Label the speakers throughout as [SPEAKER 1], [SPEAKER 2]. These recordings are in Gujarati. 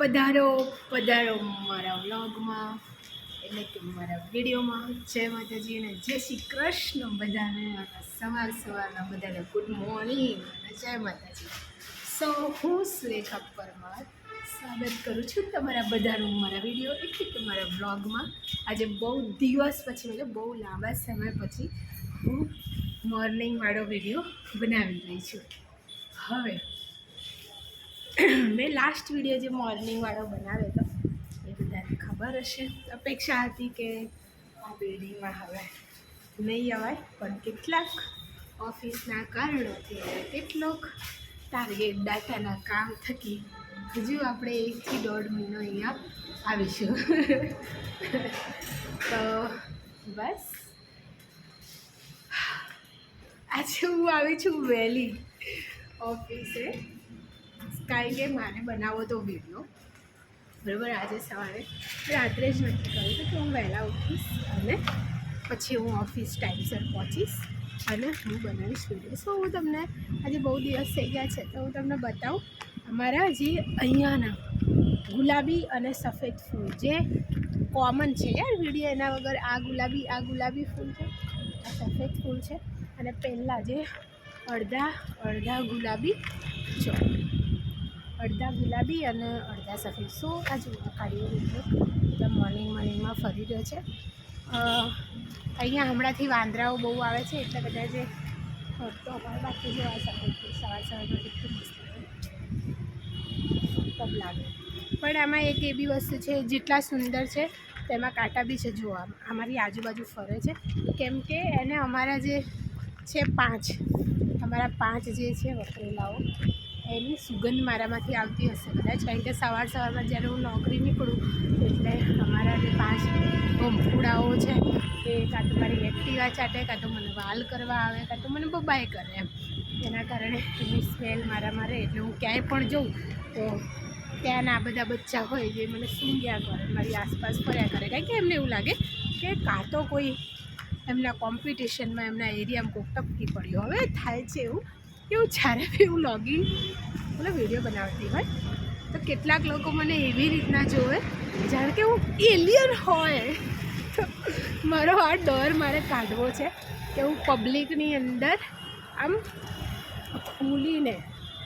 [SPEAKER 1] પધારો પધારો મારા વ્લોગમાં, એટલે કે મારા વિડીયોમાં. જય માતાજી અને જય શ્રી કૃષ્ણ બધાને. સવાર સવારના બધાને ગુડ મોર્નિંગ અને જય માતાજી. સો હું સુરેખા પરમાર સ્વાગત કરું છું તમારા બધાનું મારા વીડિયો, એટલે કે મારા વ્લોગમાં. આજે બહુ દિવસ પછી, મતલબ બહુ લાંબા સમય પછી હું મોર્નિંગવાળો વીડિયો બનાવી રહી છું. હવે મેં લાસ્ટ વીડિયો જે મોર્નિંગવાળો બનાવ્યો હતો, એ બધાને ખબર હશે. અપેક્ષા હતી કે આ બિલ્ડિંગમાં હવે નહીં અવાય, પણ કેટલાક ઓફિસના કારણોથી કેટલોક ટાર્ગેટ ડાટાના કામ થકી હજુ આપણે એકથી દોઢ મહિનો અહીંયા આવીશું. તો બસ. આજે હું આવી છું વહેલી ઓફિસે કારણ કે મારે બનાવવો તો વીડિયો બરાબર? આજે સવારે રાત્રે જ નક્કી કર્યું કે હું વહેલા ઉઠીશ અને પછી હું ઓફિસ ટાઈમસર પહોંચીશ અને હું બનાવીશ વીડિયો સો હું તમને આજે બહુ દિવસ થઈ ગયા છે, તો હું તમને બતાવું, અમારા જે અહીંયાના ગુલાબી અને સફેદ ફૂલ જે કોમન છે યાર વીડિયો એના વગર આ ગુલાબી આ ગુલાબી ફૂલ છે, આ સફેદ ફૂલ છે અને પહેલાં જે અડધા અડધા ગુલાબી જો અડધા ગુલાબી અને અડધા સફેદ. સો આ જુઓ કાળીઓ બધા મોર્નિંગ મોર્નિંગમાં ફરી રહ્યો છે. અહીંયા હમણાંથી વાંદરાઓ બહુ આવે છે, એટલે બધા જે ફરતો હોય, બાકી જો આ સફેદ સવાર સવારમાં કેટલું મસ્ત લાગે. લાગે. પણ આમાં એક એવી વસ્તુ છે, જેટલા સુંદર છે, તેમાં કાંટા બી છે જોવા અમારી આજુબાજુ ફરે છે. કેમ કે એને અમારા જે છે પાંચ, અમારા પાંચ જે છે વપરેલાઓ એની સુગંધ મારામાંથી આવતી હશે કદાચ. કારણ કે સવાર સવારમાં જ્યારે હું નોકરી નીકળું, એટલે અમારા જે પાંચ ગમફુડાઓ છે, એ કાં તો મારી એક્ટિવા ચાટે, કાં તો મને વાલ કરવા આવે, કાં તો મને બબાય કરે એમ. એના કારણે એની સ્મેલ મારા રહે. એટલે હું ક્યાંય પણ જઉં, તો ત્યાંના બધા બચ્ચા હોય, જે મને સૂંઘ્યા કરે, મારી આસપાસ ફર્યા કરે. કારણ કે એમને એવું લાગે કે કાં તો કોઈ એમના કોમ્પિટિશનમાં, એમના એરિયામાં કોક ટપકી પડ્યો. હવે થાય છે એવું. એવું જ્યારે બી હું લોગિન, મતલબ વીડિયો બનાવતી હોય, તો કેટલાક લોકો મને એવી રીતના જોવે જાણે કે હું એલિયન હોય, તો મારો આ ડર મારે કાઢવો છે કે હું પબ્લિકની અંદર આમ ખુલીને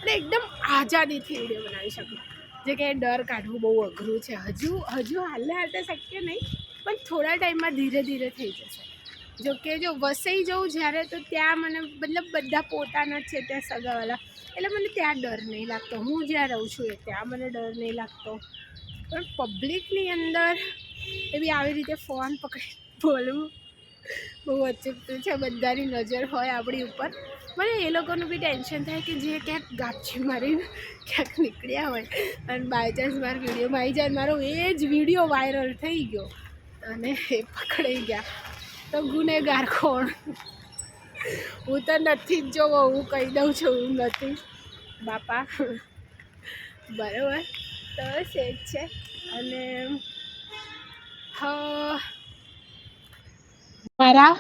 [SPEAKER 1] અને એકદમ આઝાદીથી વીડિયો બનાવી શકું. જે કે ડર કાઢવું બહુ અઘરું છે. હજુ હજુ હાલે હાલતે શક્ય નહીં, પણ થોડા ટાઈમમાં ધીરે ધીરે થઈ જશે. જો કે જો વસઈ જવું જ્યારે તો ત્યાં મને મતલબ બધા પોતાના જ છે ત્યાં સગાવાલા. એટલે મને ત્યાં ડર નહીં લાગતો. હું જ્યાં રહું છું એ ત્યાં મને ડર નહીં લાગતો. પણ પબ્લિકની અંદર એવી આવી રીતે ફોન પકડી બોલવું બહુ અચૂકતું છે. બધાની નજર હોય આપણી ઉપર. મને એ લોકોનું બી ટેન્શન થાય કે જે ક્યાંક ગાપછી મારીને ક્યાંક નીકળ્યા હોય. અને બાય ચાન્સ મારા વિડીયોમાં આવી જાય મારો એ જ વીડિયો વાયરલ થઈ ગયો. અને એ પકડાઈ ગયા. તો ગુનેગાર કોણ? હું તો નથી જ જોવો, હું કહી દઉં છું, હું નથી. બાપા, બરાબર. તો સેજ છે. અને મારા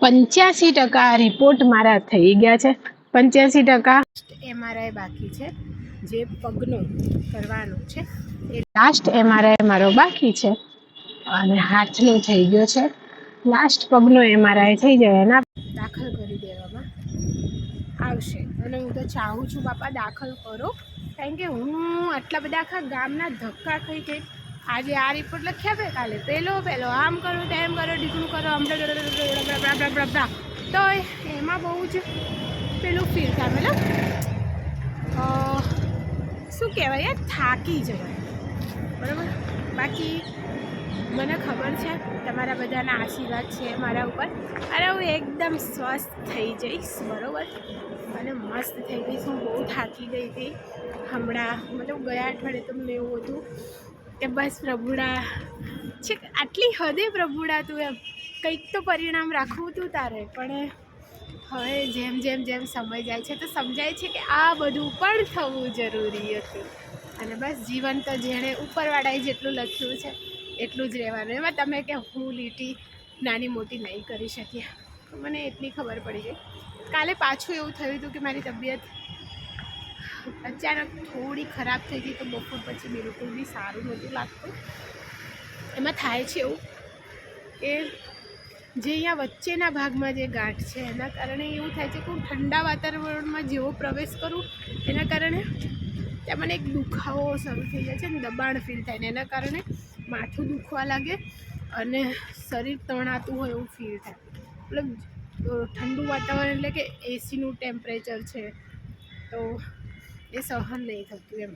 [SPEAKER 1] પંચ્યાસી ટકા રિપોર્ટ મારા થઈ ગયા છે. પંચ્યાસી ટકા એમઆરઆઈ બાકી છે. જે પગનો કરવાનો છે. એ લાસ્ટ એમઆરઆઈ મારો બાકી છે. અને હાથનો થઈ ગયો છે. લાસ્ટ પગનો એમઆરઆઈ થઈ જાય એના દાખલ કરી દેવામાં. આવશે. અને હું તો ચાહું છું, બાપા, દાખલ કરો. કારણ કે હું આટલા બધા આખા ગામના ધક્કા ખાઈ ગઈ આજે આ રિપોર્ટ લખ્યા બે કાલે. પેલો પેલો, આમ કરો, તેમ કરો ઢીકણું કરો, આમ તો એમાં બહુ જ પેલું ફીલ થાય, મતલબ શું કહેવાય, થાકી જવાય. બરાબર? બાકી મને ખબર છે, તમારા બધાના આશીર્વાદ છે મારા ઉપર. અને હું એકદમ સ્વસ્થ થઈ જઈશ, બરાબર? અને મસ્ત થઈ ગઈશ હું બહુ થાકી ગઈ હતી. હમણાં, મતલબ ગયા અઠવાડિયે તો મને એવું હતું કે બસ પ્રભુડા, છે આટલી હદે પ્રભુડા તું એમ. કંઈક તો પરિણામ રાખવું તું તારે, પણ હવે જેમ જેમ જેમ સમય જાય છે, તો સમજાય છે કે આ બધું પણ થવું જરૂરી હતું. અને બસ જીવન તો જેણે ઉપરવાળાએ જેટલું લખ્યું છે એટલું જ રહેવાનું. એમાં તમે કે હું લીટી નાની મોટી નહીં કરી શક્યા મને એટલી ખબર પડી ગઈ. કાલે પાછું એવું થયું હતું કે મારી તબિયત અચાનક થોડી ખરાબ થઈ ગઈ તો બપોર પછી બિલકુલ બી સારું નહોતું લાગતું. એમાં થાય છે એવું કે જે અહીંયા વચ્ચેના ભાગમાં જે ગાંઠ છે, એના કારણે એવું થાય છે કે હું ઠંડા વાતાવરણમાં જેવો પ્રવેશ કરું, એના કારણે ત્યાં મને એક દુખાવો શરૂ થઈ જાય છે ને દબાણ ફીલ થાય ને એના કારણે માથું દુખવા લાગે અને શરીર તણાતું હોય એવું ફીલ થાય. મતલબ ઠંડુ વાતાવરણ એટલે કે એસીનું ટેમ્પરેચર છે, તો એ સહન નહીં થતું એમ.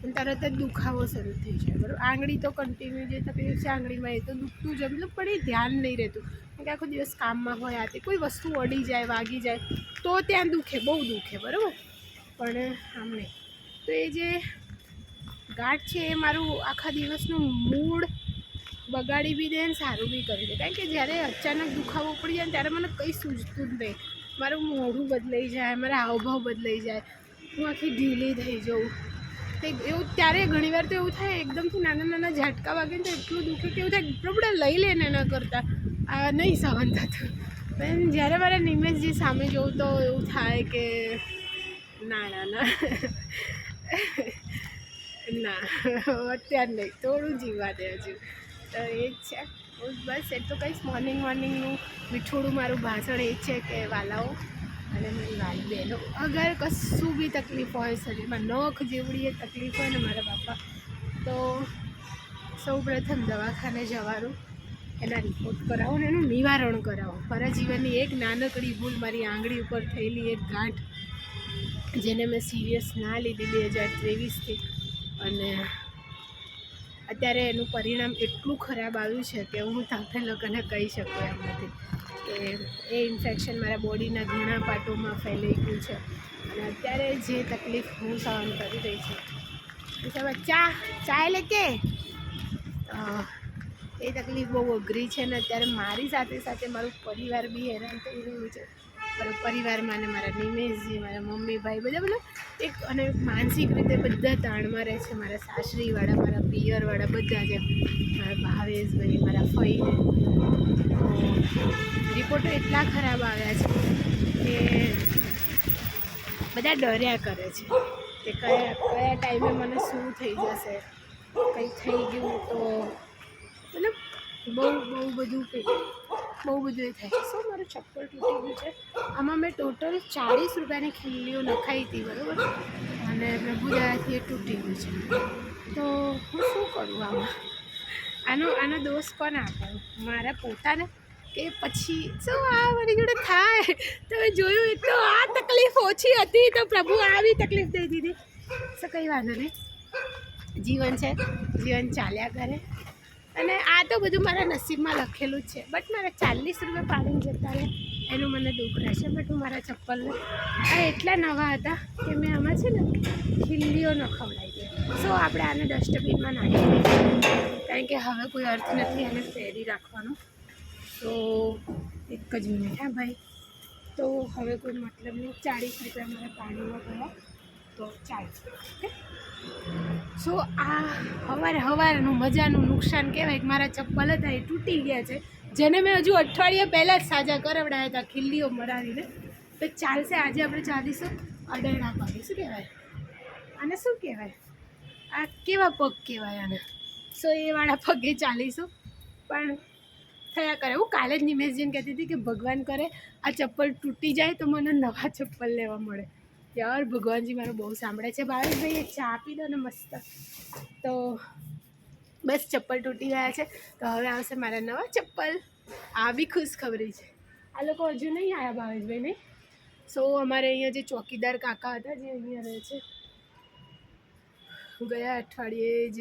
[SPEAKER 1] પણ તરત જ દુખાવો શરૂ થઈ જાય, બરાબર? આંગળી તો કન્ટિન્યુ જે તકલીફ છે, આંગળીમાં એ તો દુખતું જ. મતલબ, પણ એ ધ્યાન નહીં રહેતું. કારણ કે આખો દિવસ કામમાં હોય આ તે કોઈ વસ્તુ અડી જાય, વાગી જાય, તો ત્યાં દુખે, બહુ દુખે, બરાબર? પણ આમ નહીં. તો એ જે ગાંઠ છે એ મારું આખા દિવસનું મૂડ બગાડી બી દે ને સારું બી કરી દે. કારણ કે જ્યારે અચાનક દુખાવો પડી જાય ને ત્યારે મને કંઈ સૂઝતું જ નહીં. મારું મોઢું બદલાઈ જાય, મારા હાવભાવ બદલાઈ જાય. હું આખી ઢીલી થઈ જાઉં. તે એવું ત્યારે ઘણીવાર તો એવું થાય, એકદમથી નાના નાના ઝાટકા વાગે ને તો એટલું દુખે કે એવું થાય પ્રભુડા લઈ લે ને એના કરતાં. આ નહીં સહન થતું. પણ જ્યારે મારા નિમેશજી સામે જોઉં તો એવું થાય કે ના ના ના. ના, અત્યારે નહીં, થોડું જીવવા દે હજુ. તો એ જ છે. બસ, એ તો કહીશ મોર્નિંગ મોર્નિંગનું મીઠોડું મારું ભાષણ એ છે કે વાલાઓ અને મારી વાલી બહેનો. અગર કશું બી તકલીફ હોય, શરીરમાં નખ જેવડી એ તકલીફ હોય ને મારા બાપા, તો સૌ પ્રથમ દવાખાને જવાનું, એના રિપોર્ટ કરાવો ને એનું નિવારણ કરાવો. મારા જીવનની એક નાનકડી ભૂલ મારી આંગળી ઉપર થયેલી એક ગાંઠ, જેને મેં સિરિયસ ના લીધી બે હજાર ત્રેવીસથી. અને અત્યારે એનું પરિણામ એટલું ખરાબ આવ્યું છે કે હું તમને લોકોને કહી શકું એમ નથી. કે એ ઇન્ફેક્શન મારા બોડીના ઘણા પાર્ટોમાં ફેલાઈ ગયું છે. અને અત્યારે જે તકલીફ હું સહન કરી રહી છું. તો ચા ચા કે એ તકલીફ બહુ અઘરી છે ને અત્યારે મારી સાથે સાથે મારું પરિવાર બી હેરાન થઈ રહ્યું છે. મારો પરિવારમાં અને મારા નિમેશજી, મારા મમ્મી ભાઈ બધા બધા એક અને માનસિક રીતે બધા તાણમાં રહે છે. મારા સાસરીવાળા, મારા પિયરવાળા બધા જ મારા મારા ભાવેશભાઈ, મારા ફઈને રિપોર્ટો એટલા ખરાબ આવ્યા છે કે બધા ડર્યા કરે છે કે કયા કયા ટાઈમે મને શું થઈ જશે, કંઈ થઈ ગયું તો મતલબ બહુ બહુ બધું બહુ બધું એ થાય. છે શું મારું ચપ્પલ તૂટી ગયું છે? આમાં મેં ટોટલ ચાળીસ રૂપિયાની ખીલ્લીઓ નખાઈ હતી, બરાબર? અને પ્રભુદયાથી એ તૂટી ગયું છે. તો હું શું કરું આમાં? આનો આનો દોષ કોને આપ્યો મારા પોતાને? કે પછી શું આ મારી જોડે થાય? તમે જોયું એ તો આ તકલીફ ઓછી હતી, તો પ્રભુ આવી તકલીફ દઈ દીધી. શું કંઈ વાંધો નહીં. જીવન છે. જીવન ચાલ્યા કરે. અને આ તો બધું મારા નસીબમાં લખેલું છે. બટ મારે ચાલીસ રૂપિયા પાડીને જતા રહે એનું મને દુઃખ રહેશે બટ હું મારા ચપ્પલને આ એટલા નવા હતા કે મેં આમાં છે ને ખીલ્લીઓ ન ખવડાવી સો આપણે આને ડસ્ટબિનમાં નાખી કારણ કે હવે કોઈ અર્થ નથી એને પહેરી રાખવાનો. તો એક જ મિનિટ હા ભાઈ. તો હવે કોઈ મતલબ નહીં, ચાળીસ રૂપિયા મારા પાણીમાં ગયા તો ચાલીસ ઓકે? સો આ હવારે હવારનું મજાનું નુકસાન કહેવાય કે મારા ચપ્પલ હતા એ તૂટી ગયા છે. જેને મેં હજુ અઠવાડિયા પહેલાં જ સાજા કરાવડાવ્યા હતા, ખીલ્લીઓ મરાવીને. તો ચાલશે, આજે આપણે ચાલીશું અડેડા પગે શું કહેવાય? આને શું કહેવાય? આ કેવા પગ કહેવાય આને? સો એ વાળા પગે ચાલીશું. પણ થયા કરે. હું કાલે જ નિમેશજીને કહેતી હતી કે ભગવાન કરે, આ ચપ્પલ તૂટી જાય તો મને નવા ચપ્પલ લેવા મળે. યાર, ભગવાનજી મારું બહુ સાંભળે છે. ભાવેશભાઈ ચા આપી દો ને મસ્ત. તો બસ ચપ્પલ તૂટી ગયા છે. તો હવે આવશે મારા નવા ચપ્પલ. આ બી ખુશ ખબરી છે. આ લોકો હજુ નહીં આવ્યા ભાવેશભાઈ નહીં? સો અમારે અહીંયા જે ચોકીદાર કાકા હતા, જે અહીંયા રહે છે, ગયા અઠવાડિયે જ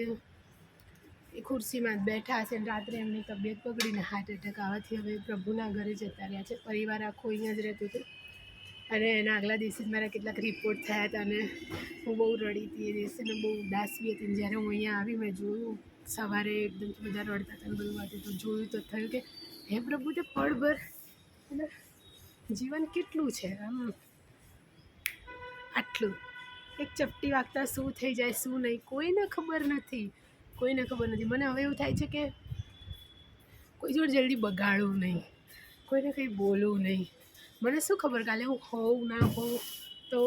[SPEAKER 1] એ ખુરશીમાં જ બેઠા હશે રાત્રે એમની તબિયત બગડીને હાર્ટ એટેક આવવાથી હવે પ્રભુના ઘરે જતા રહ્યા છે. પરિવાર આખો અહીંયા જ રહેતું હતું. અને એના આગલા દિવસે જ મારા કેટલાક રિપોર્ટ થયા હતા અને હું બહુ રડી હતી એ દિવસે અને બહુ ઉદાસ બી હતી જ્યારે હું અહીંયા આવી મેં જોયું સવારે એકદમ બધા રડતા હતા બધું વાત, તો જોયું તો થયું કે હે પ્રભુ, તે પળભર એટલે જીવન કેટલું છે? આમ આટલું. એક ચપટી વાગતા શું થઈ જાય, શું નહીં, કોઈને ખબર નથી. કોઈને ખબર નથી. મને હવે એવું થાય છે કે કોઈ જોડે જલ્દી બગાડવું નહીં. કોઈને કંઈ બોલવું નહીં. મને શું ખબર કાલે હું હોઉં ના હોઉં તો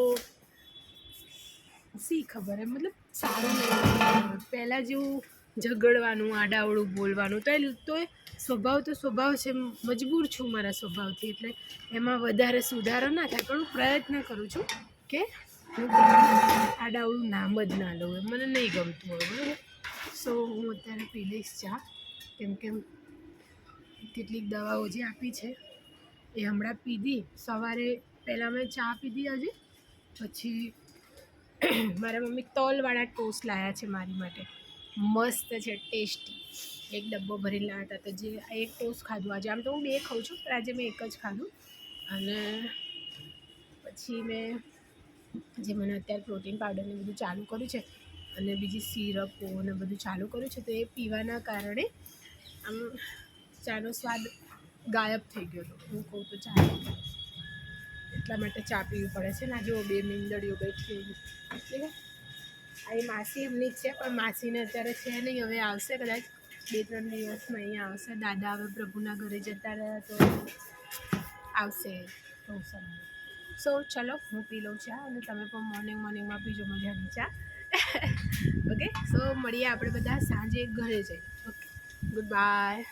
[SPEAKER 1] શી ખબર હે મતલબ સારું પહેલાં જેવું ઝઘડવાનું આડાવડું બોલવાનું તો એ તો એ સ્વભાવ તો સ્વભાવ છે મજબૂર છું મારા સ્વભાવથી એટલે એમાં વધારે સુધારો ના થાય પણ હું પ્રયત્ન કરું છું કે હું આડાવડું નામ જ ના લઉં એમ મને નહીં ગમતું હોય બરાબર સો હું અત્યારે પી લઈશ ચા કેમ કે કેટલીક દવાઓ જે આપી છે એ હમણાં પીધી. સવારે પહેલાં મેં ચા પીધી આજે. પછી મારા મમ્મી તલવાળા ટોસ્ટ લાવ્યા છે મારી માટે. મસ્ત છે, ટેસ્ટી. એક ડબ્બો ભરી લાવ્યા હતા તો જે એક ટોસ્ટ ખાધું આજે. આમ તો હું બે ખાઉં છું, પણ આજે મેં એક જ ખાધું. અને પછી મેં જે મને અત્યારે પ્રોટીન પાવડર ને બધું ચાલુ કર્યું છે અને બીજી સિરપો ને બધું ચાલુ કર્યું છે, તો એ પીવાના કારણે આમ ચાનો સ્વાદ ગાયબ થઈ ગયો હતો. હું કહું તો ચા એટલા માટે ચા પીવી પડે છે ને. આજે બે મીંદડીઓ બેઠી ઠીક આ એ માસી એમની જ છે, પણ માસીને અત્યારે છે નહીં. હવે આવશે કદાચ બે ત્રણ દિવસમાં અહીંયા આવશે. દાદા હવે પ્રભુના ઘરે જતા રહ્યા તો આવશે. તો સો ચલો, હું પી લઉં ચા અને તમે પણ મોર્નિંગ મોર્નિંગમાં પીજો મજાની ચા. ઓકે સો મળીએ આપણે બધા સાંજે ઘરે જઈએ ઓકે ગુડ બાય